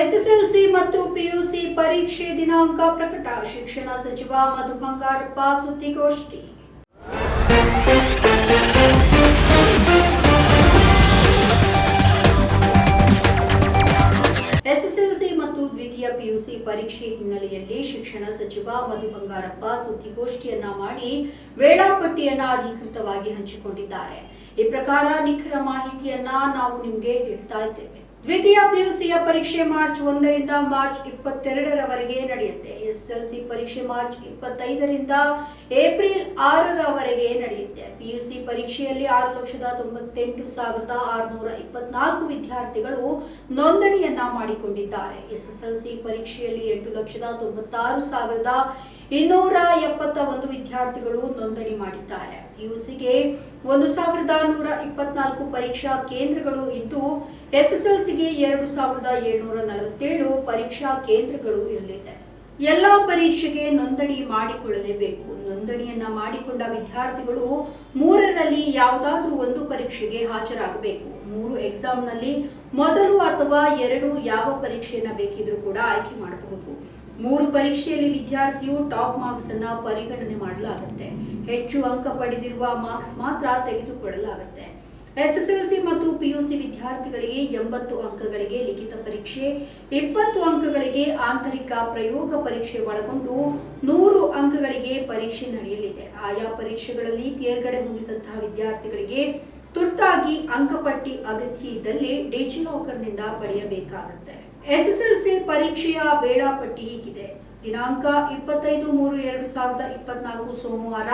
SSLC ಮತ್ತು PUC ಪರೀಕ್ಷೆ ದಿನಾಂಕ ಪ್ರಕಟ. ಶಿಕ್ಷಣ ಸಚಿವ ಮಧು ಬಂಗಾರಪ್ಪ ಸುದ್ದಿಗೋಷ್ಠಿ. ಎಸ್ಎಸ್ಎಲ್ಸಿ ಮತ್ತು ದ್ವಿತೀಯ ಪಿಯುಸಿ ಪರೀಕ್ಷೆ ಹಿನ್ನೆಲೆಯಲ್ಲಿ ಶಿಕ್ಷಣ ಸಚಿವ ಮಧು ಬಂಗಾರಪ್ಪ ಸುದ್ದಿಗೋಷ್ಠಿಯನ್ನ ಮಾಡಿ ವೇಳಾಪಟ್ಟಿಯನ್ನ ಅಧಿಕೃತವಾಗಿ ಹಂಚಿಕೊಂಡಿದ್ದಾರೆ. ಈ ಪ್ರಕಾರ ನಿಖರ ಮಾಹಿತಿಯನ್ನ ನಾವು ನಿಮಗೆ ಹೇಳ್ತಾ ಇದ್ದೇವೆ. ದ್ವಿತೀಯ ಪಿಯುಸಿಯ ಪರೀಕ್ಷೆ ಮಾರ್ಚ್ ಒಂದರಿಂದ ಮಾರ್ಚ್ ಇಪ್ಪತ್ತೆರಡರವರೆಗೆ ನಡೆಯುತ್ತೆ. ಎಸ್ಎಲ್ಸಿ ಪರೀಕ್ಷೆ ಮಾರ್ಚ್ ಇಪ್ಪತ್ತೈದರಿಂದ ಏಪ್ರಿಲ್ ಆರರವರೆಗೆ ನಡೆಯುತ್ತೆ. ಪಿಯುಸಿ ಪರೀಕ್ಷೆಯಲ್ಲಿ ಆರು ಲಕ್ಷದ ತೊಂಬತ್ತೆಂಟು ಸಾವಿರದ ಆರುನೂರ ಇಪ್ಪತ್ನಾಲ್ಕು ವಿದ್ಯಾರ್ಥಿಗಳು ನೋಂದಣಿಯನ್ನ ಮಾಡಿಕೊಂಡಿದ್ದಾರೆ. ಎಸ್ಎಸ್ಎಲ್ಸಿ ಪರೀಕ್ಷೆಯಲ್ಲಿ ಎಂಟು ಲಕ್ಷದ ತೊಂಬತ್ತಾರು ಸಾವಿರದ ಇನ್ನೂರ ಎಪ್ಪತ್ತ ಒಂದು ವಿದ್ಯಾರ್ಥಿಗಳು ನೋಂದಣಿ ಮಾಡಿದ್ದಾರೆ. ಪಿಯುಸಿಗೆ ಒಂದು ಸಾವಿರದ ನೂರ ಇಪ್ಪತ್ನಾಲ್ಕು ಪರೀಕ್ಷಾ ಕೇಂದ್ರಗಳು ಇದ್ದು, ಎಸ್ಎಸ್ಎಲ್ಸಿಗೆ ಎರಡು ಸಾವಿರದ ಏಳ್ನೂರ ನಲವತ್ತೇಳು ಪರೀಕ್ಷಾ ಕೇಂದ್ರಗಳು ಇರಲಿದೆ. ಎಲ್ಲಾ ಪರೀಕ್ಷೆಗೆ ನೋಂದಣಿ ಮಾಡಿಕೊಳ್ಳಲೇಬೇಕು. ನೋಂದಣಿಯನ್ನ ಮಾಡಿಕೊಂಡ ವಿದ್ಯಾರ್ಥಿಗಳು ಮೂರರಲ್ಲಿ ಯಾವುದಾದ್ರೂ ಒಂದು ಪರೀಕ್ಷೆಗೆ ಹಾಜರಾಗಬೇಕು. ಮೂರು ಎಕ್ಸಾಮ್ನಲ್ಲಿ ಮೊದಲು ಅಥವಾ ಎರಡು ಯಾವ ಪರೀಕ್ಷೆಯನ್ನ ಬೇಕಿದ್ರೂ ಕೂಡ ಆಯ್ಕೆ ಮಾಡಬಹುದು. ಮೂರು ಪರೀಕ್ಷೆಯಲ್ಲಿ ವಿದ್ಯಾರ್ಥಿಯು ಟಾಪ್ ಮಾರ್ಕ್ಸ್ ಅನ್ನ ಪರಿಗಣನೆ ಮಾಡಲಾಗುತ್ತೆ. ಹೆಚ್ಚು ಅಂಕ ಪಡೆದಿರುವ ಮಾರ್ಕ್ಸ್ ಮಾತ್ರ ತೆಗೆದುಕೊಳ್ಳಲಾಗುತ್ತೆ. ಎಸ್ಎಸ್ಎಲ್ಸಿ ಮತ್ತು ಪಿಯುಸಿ ವಿದ್ಯಾರ್ಥಿಗಳಿಗೆ ಎಂಬತ್ತು ಅಂಕಗಳಿಗೆ ಲಿಖಿತ ಪರೀಕ್ಷೆ, ಇಪ್ಪತ್ತು ಅಂಕಗಳಿಗೆ ಆಂತರಿಕ ಪ್ರಯೋಗ ಪರೀಕ್ಷೆ ಒಳಗೊಂಡು ನೂರು ಅಂಕಗಳಿಗೆ ಪರೀಕ್ಷೆ ನಡೆಯಲಿದೆ. ಆಯಾ ಪರೀಕ್ಷೆಗಳಲ್ಲಿ ತೇರ್ಗಡೆ ಹೊಂದಿದಂತಹ ವಿದ್ಯಾರ್ಥಿಗಳಿಗೆ ತುರ್ತಾಗಿ ಅಂಕಪಟ್ಟಿ ಅಗತ್ಯ ಇದ್ದಲ್ಲಿ ಡಿಜಿಲಾಕರ್ನಿಂದ ಪಡೆಯಬೇಕಾಗುತ್ತೆ ಎಸ್ಎಸ್ಎಲ್ಸಿ ಪರೀಕ್ಷೆಯ ವೇಳಾಪಟ್ಟಿ ಹೀಗಿದೆ. ದಿನಾಂಕ ಇಪ್ಪತ್ತೈದು ಮೂರು ಎರಡು ಸಾವಿರದ ಇಪ್ಪತ್ನಾಲ್ಕು ಸೋಮವಾರ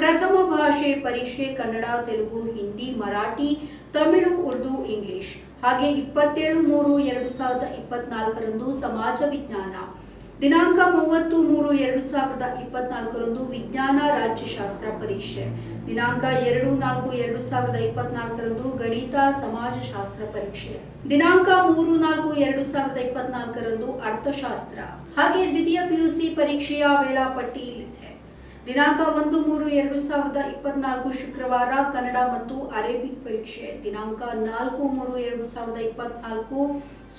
ಪ್ರಥಮ ಭಾಷೆ ಪರೀಕ್ಷೆ ಕನ್ನಡ, ತೆಲುಗು, ಹಿಂದಿ, ಮರಾಠಿ, ತಮಿಳು, ಉರ್ದು, ಇಂಗ್ಲಿಷ್. ಹಾಗೆ ಇಪ್ಪತ್ತೇಳು ಮೂರು ಎರಡು ಸಾವಿರದ ಇಪ್ಪತ್ನಾಲ್ಕರಂದು ಸಮಾಜ ವಿಜ್ಞಾನ. ದಿನಾಂಕ ಮೂವತ್ತು ಮೂರು ಎರಡು ಸಾವಿರದ ಇಪ್ಪತ್ನಾಲ್ಕರಂದು ವಿಜ್ಞಾನ ರಾಜ್ಯಶಾಸ್ತ್ರ ಪರೀಕ್ಷೆ. ದಿನಾಂಕ ಎರಡು ನಾಲ್ಕು ಎರಡು ಸಾವಿರದ ಇಪ್ಪತ್ನಾಲ್ಕರಂದು ಗಣಿತ ಸಮಾಜಶಾಸ್ತ್ರ ಪರೀಕ್ಷೆ. ದಿನಾಂಕ ಮೂರು ನಾಲ್ಕು ಎರಡು ಸಾವಿರದ ಇಪ್ಪತ್ನಾಲ್ಕರಂದು ಅರ್ಥಶಾಸ್ತ್ರ. ಹಾಗೆ ದ್ವಿತೀಯ ಪಿಯುಸಿ ಪರೀಕ್ಷೆಯ ವೇಳಾಪಟ್ಟಿ ಇಲ್ಲಿದೆ. ದಿನಾಂಕ ಒಂದು ಮೂರು ಎರಡು ಸಾವಿರದ ಇಪ್ಪತ್ನಾಲ್ಕು ಶುಕ್ರವಾರ ಕನ್ನಡ ಮತ್ತು ಅರೇಬಿಕ್ ಪರೀಕ್ಷೆ. ದಿನಾಂಕ ನಾಲ್ಕು ಮೂರು ಎರಡು ಸಾವಿರದ ಇಪ್ಪತ್ನಾಲ್ಕು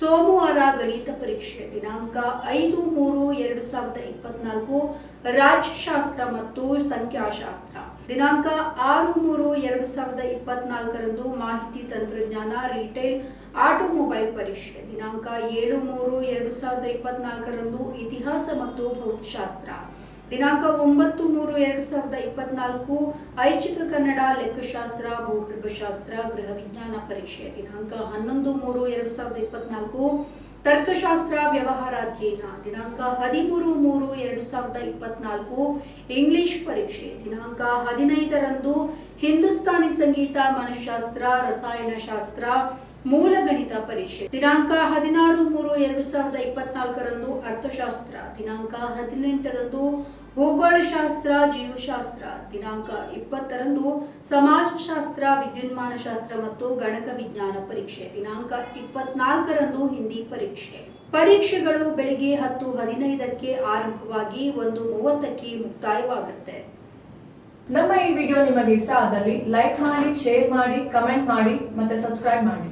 ಸೋಮವಾರ ಗಣಿತ ಪರೀಕ್ಷೆ. ದಿನಾಂಕ ಐದು ಮೂರು ಎರಡು ಸಾವಿರದ ಇಪ್ಪತ್ನಾಲ್ಕು ರಾಜ್ಯಶಾಸ್ತ್ರ ಮತ್ತು ಸಂಖ್ಯಾಶಾಸ್ತ್ರ. ದಿನಾಂಕ ಆರು ಮೂರು ಎರಡು ಸಾವಿರದ ಇಪ್ಪತ್ನಾಲ್ಕರಂದು ಮಾಹಿತಿ ತಂತ್ರಜ್ಞಾನ, ರಿಟೇಲ್, ಆಟೋಮೊಬೈಲ್ ಪರೀಕ್ಷೆ. ದಿನಾಂಕ ಏಳು ಮೂರು ಎರಡು ಸಾವಿರದ ಇಪ್ಪತ್ನಾಲ್ಕರಂದು ಇತಿಹಾಸ ಮತ್ತು ಭೌತಶಾಸ್ತ್ರ. ದಿನಾಂಕ ಒಂಬತ್ತು ಮೂರು ಎರಡು ಸಾವಿರದ ಇಪ್ಪತ್ನಾಲ್ಕು, ಐಚ್ಛಿಕ ಕನ್ನಡ ಲೆಕ್ಕಶಾಸ್ತ್ರ, ಭೂಗರ್ಭಶಾಸ್ತ್ರ, ಗೃಹ ವಿಜ್ಞಾನ ಪರೀಕ್ಷೆ ದಿನಾಂಕ ಹನ್ನೊಂದು ಮೂರು ಎರಡು ಸಾವಿರದ ಇಪ್ಪತ್ನಾಲ್ಕು, ತರ್ಕಶಾಸ್ತ್ರ ವ್ಯವಹಾರ ಅಧ್ಯಯನ ದಿನಾಂಕ ಹದಿಮೂರು ಮೂರು ಎರಡು ಸಾವಿರದ ಇಪ್ಪತ್ನಾಲ್ಕು, ಇಂಗ್ಲಿಷ್ ಪರೀಕ್ಷೆ ದಿನಾಂಕ ಹದಿನೈದರಂದು ಹಿಂದೂಸ್ತಾನಿ ಸಂಗೀತ ಮನಃಶಾಸ್ತ್ರ ರಸಾಯನಶಾಸ್ತ್ರ ಮೂಲ ಗಣಿತ ಪರೀಕ್ಷೆ ದಿನಾಂಕ ಹದಿನಾರು ಮೂರು ಎರಡು ಸಾವಿರದ ಇಪ್ಪತ್ನಾಲ್ಕರಂದು ಅರ್ಥಶಾಸ್ತ್ರ ದಿನಾಂಕ ಹದಿನೆಂಟರಂದು ಭೂಗೋಳಶಾಸ್ತ್ರ, ಜೀವಶಾಸ್ತ್ರ, ದಿನಾಂಕ ಇಪ್ಪತ್ತರಂದು ಸಮಾಜಶಾಸ್ತ್ರ, ವಿದ್ಯುನ್ಮಾನಶಾಸ್ತ್ರ ಮತ್ತು ಗಣಕ ವಿಜ್ಞಾನ ಪರೀಕ್ಷೆ, ದಿನಾಂಕ ಇಪ್ಪತ್ನಾಲ್ಕರಂದು ಹಿಂದಿ ಪರೀಕ್ಷೆ. ಪರೀಕ್ಷೆಗಳು ಬೆಳಿಗ್ಗೆ ಹತ್ತು ಹದಿನೈದಕ್ಕೆ ಆರಂಭವಾಗಿ ಒಂದು ಮೂವತ್ತಕ್ಕೆ ಮುಕ್ತಾಯವಾಗುತ್ತೆ. ನಮ್ಮ ಈ ವಿಡಿಯೋ ನಿಮಗೆ ಇಷ್ಟ ಆದಲ್ಲಿ ಲೈಕ್ ಮಾಡಿ, ಶೇರ್ ಮಾಡಿ, ಕಮೆಂಟ್ ಮಾಡಿ ಮತ್ತೆ ಸಬ್ಸ್ಕ್ರೈಬ್ ಮಾಡಿ.